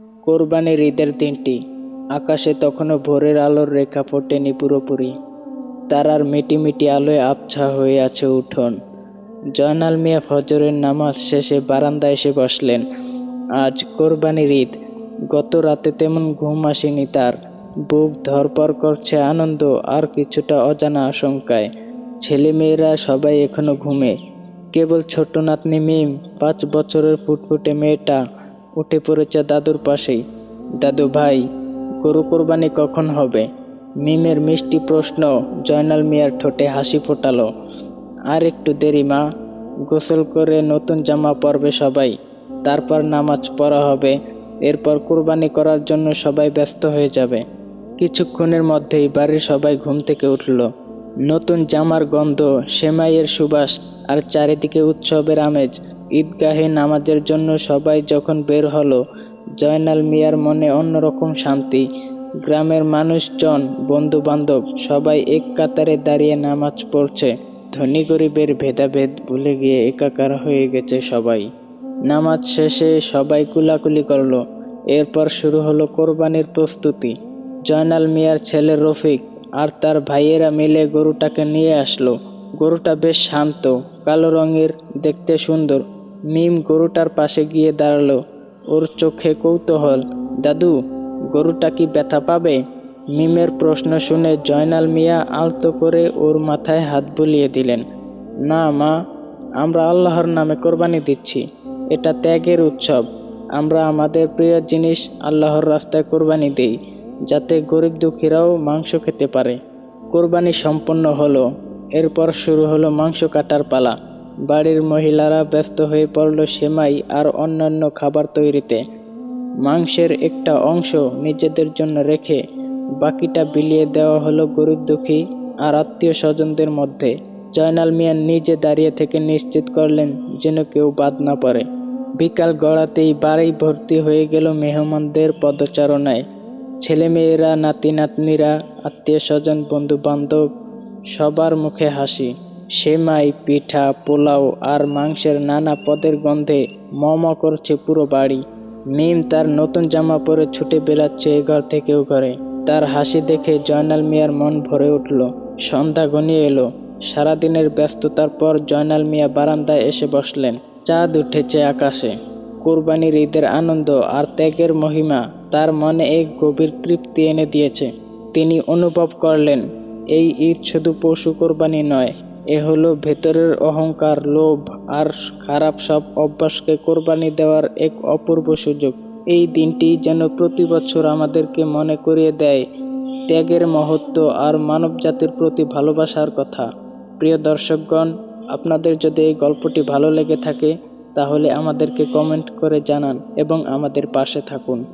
কোরবানির ঈদের দিনটি আকাশে তখনও ভোরের আলোর রেখা ফোটেনি পুরোপুরি। তারার মিটিমিটি আলোয় আবছা হয়ে আছে উঠোন। জয়নাল মিয়া ফজরের নামাজ শেষে বারান্দায় এসে বসলেন। আজ কোরবানির ঈদ। গত রাতে তেমন ঘুম আসেনি তার। বুক ধরপর করছে আনন্দ, আর কিছুটা অজানা আশঙ্কায়। ছেলেমেয়েরা সবাই এখনও ঘুমে। কেবল ছোট নাতনি মিম, পাঁচ বছরের ফুটফুটে মেয়েটা উঠে পড়েছে দাদুর পাশেই। দাদু ভাই, গরু কোরবানি কখন হবে? মিমের মিষ্টি প্রশ্ন জয়নাল মিয়ার ঠোঁটে হাসি ফোটালো। আর একটু দেরি, মা। গোসল করে নতুন জামা পরবে সবাই। তারপর নামাজ পড়া হবে। এরপর কুরবানি করার জন্য সবাই ব্যস্ত হয়ে যাবে। কিছুক্ষণের মধ্যেই বাড়ির সবাই ঘুম থেকে উঠল। নতুন জামার গন্ধ, সেমাইয়ের সুবাস আর চারিদিকে উৎসবের আমেজ ঈদগাহে নামাজের জন্য সবাই যখন বের হলো, জয়নাল মিয়ার মনে অন্যরকম শান্তি। গ্রামের মানুষজন বন্ধু বান্ধব সবাই এক কাতারে দাঁড়িয়ে নামাজ পড়ছে। ধনী গরিবের ভেদাভেদ ভুলে গিয়ে একাকার হয়ে গেছে সবাই। নামাজ শেষে সবাই কুলাকুলি করল। এরপর শুরু হলো কোরবানির প্রস্তুতি। জয়নাল মিয়ার ছেলে রফিক আর তার ভাইয়েরা মিলে গরুটাকে নিয়ে আসলো। গরুটা বেশ শান্ত, কালো রঙের, দেখতে সুন্দর। মিম গরুটার পাশে গিয়ে দাঁড়াল। ওর চোখে কৌতূহল। দাদু, গরুটা কি ব্যথা পাবে? মিমের প্রশ্ন শুনে জয়নাল মিয়া আলতো করে ওর মাথায় হাত বুলিয়ে দিলেন। না মা, আমরা আল্লাহর নামে কোরবানি দিচ্ছি। এটা ত্যাগের উৎসব। আমরা আমাদের প্রিয় জিনিস আল্লাহর রাস্তায় কোরবানি দিই, যাতে গরিব দুঃখীরাও মাংস খেতে পারে। কোরবানি সম্পন্ন হলো। এরপর শুরু হলো মাংস কাটার পালা। বাড়ির মহিলারা ব্যস্ত হয়ে পড়ল সেমাই আর অন্যান্য খাবার তৈরিতে। মাংসের একটা অংশ নিজেদের জন্য রেখে বাকিটা বিলিয়ে দেওয়া হলো গরিব দুঃখী আর আত্মীয় স্বজনদের মধ্যে। জয়নাল মিয়া নিজে দাঁড়িয়ে থেকে নিশ্চিত করলেন যেন কেউ বাদ না পড়ে। বিকাল গড়াতেই বাড়ি ভর্তি হয়ে গেল মেহমানদের পদচারণায়। ছেলেমেয়েরা নাতি নাতনিরা আত্মীয় স্বজন বন্ধু বান্ধব সবার মুখে হাসি। সেমাই, পিঠা, পোলাও আর মাংসের নানা পদের গন্ধে ম ম করছে পুরো বাড়ি। মিম তার নতুন জামা পরে ছুটে বেড়াচ্ছে এ ঘর থেকে ও ঘরে। তার হাসি দেখে জয়নাল মিয়ার মন ভরে উঠল। সন্ধ্যা ঘনিয়ে এলো। সারাদিনের ব্যস্ততার পর জয়নাল মিয়া বারান্দায় এসে বসলেন। চাঁদ উঠেছে আকাশে। কোরবানির ঈদের আনন্দ আর ত্যাগের মহিমা তার মনে এক গভীর তৃপ্তি এনে দিয়েছে। তিনি অনুভব করলেন, এই ঈদ শুধু পশু কোরবানি নয় এ হলো ভেতরের অহংকার, লোভ আর খারাপ সব অভ্যাসকে কোরবানি দেওয়ার এক অপূর্ব সুযোগ। এই দিনটি যেন প্রতি বছর আমাদেরকে মনে করিয়ে দেয় ত্যাগের মহত্ব আর মানবজাতির প্রতি ভালোবাসার কথা। প্রিয় দর্শকগণ, আপনাদের যদি এই গল্পটি ভালো লেগে থাকে, তাহলে আমাদেরকে কমেন্ট করে জানান এবং আমাদের পাশে থাকুন।